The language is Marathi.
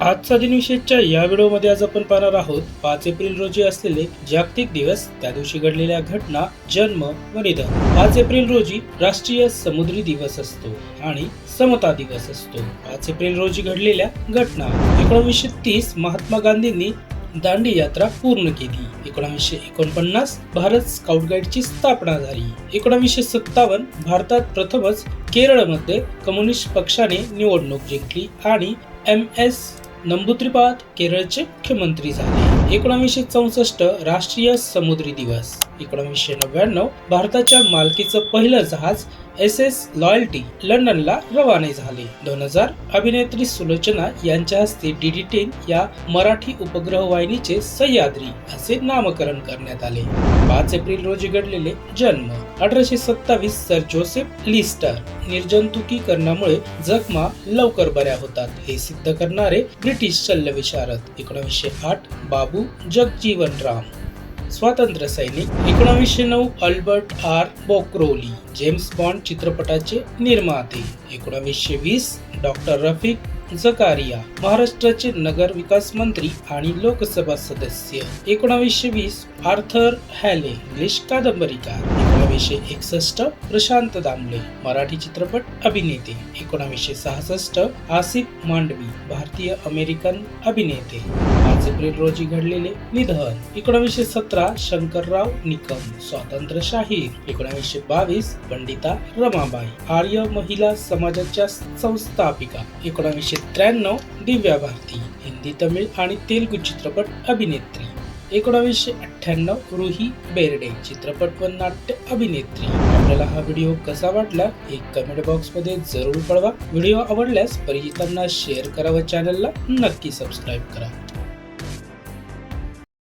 आजचा दिनविशेषच्या या व्हिडिओमध्ये आज आपण पाहणार आहोत पाच एप्रिल रोजी असलेले जागतिक दिवस त्या दिवशी घडलेल्या घटना जन्म व निधन. पाच एप्रिल रोजी राष्ट्रीय समुद्री दिवस असतो आणि समता दिवस असतो. पाच एप्रिल रोजी घडलेल्या घटना. एकोणीसशे तीस महात्मा गांधींनी दांडी यात्रा पूर्ण केली. एकोणावीसशे एकोणपन्नास भारत स्काउट गाईडची स्थापना झाली. एकोणावीसशे सत्तावन्न भारतात प्रथमच केरळमध्ये कम्युनिस्ट पक्षाने निवडणूक जिंकली आणि एम एस नंबुत्रीपाद केरळचे मुख्यमंत्री झाले. एकोणीसशे चौसष्ट राष्ट्रीय समुद्री दिवस. एकोणीसशे नव्याण्णव भारताच्या मालकीचं पहिलं जहाज एस एस लॉयल्टी लंडनला रवाने झाले. दोन हजार अभिनेत्री सुलोचना यांच्या हस्ते डीडी टेन या मराठी उपग्रह वाहिनीचे सह्याद्री असे नामकरण करण्यात आले. पाच एप्रिल रोजी घडलेले जन्म. अठराशे सत्तावीस सर जोसेफ लिस्टर निर्जंतुकीकरणामुळे जखमा लवकर बऱ्या होतात. हे सिद्ध करणारे ब्रिटिश शल्यविशारद. एकोणीसशे आठ बाबू जगजीवन राम. स्वातंत्र्य सैनिक एकोणावीसशे नऊ Albert R. Broccoli James Bond चित्रपटाचे निर्माते. एकोणावीसशे वीस डॉक्टर रफिक जकारिया महाराष्ट्राचे नगर विकास मंत्री आणि लोकसभा सदस्य. एकोणावीसशे वीस आर्थर हॅले इंग्लिश कादंबरीकार. एकोणावीसशे एकसष्ट प्रशांत दामले मराठी चित्रपट अभिनेते. एकोणावीसशे सहासष्ट आसिफ मांडवी भारतीय अमेरिकन अभिनेते. पाच एप्रिल रोजी घडलेले निधन. एकोणावीसशे सतरा शंकरराव निकम स्वातंत्र्य शाहीर. एकोणावीसशे बावीस पंडिता रमाबाई आर्य महिला समाजाच्या संस्थापिका. एकोणावीसशे त्र्याण्णव दिव्या भारती हिंदी तमिळ आणि तेलुगू चित्रपट अभिनेत्री. एकोणावीसशे अठ्ठ्याण्णव रोही बेर्डे चित्रपट व नाट्य अभिनेत्री. आपल्याला हा व्हिडिओ कसा वाटला एक कमेंट बॉक्समध्ये जरूर कळवा. व्हिडिओ आवडल्यास परिचितांना शेअर करा व चॅनलला नक्की सबस्क्राईब करा.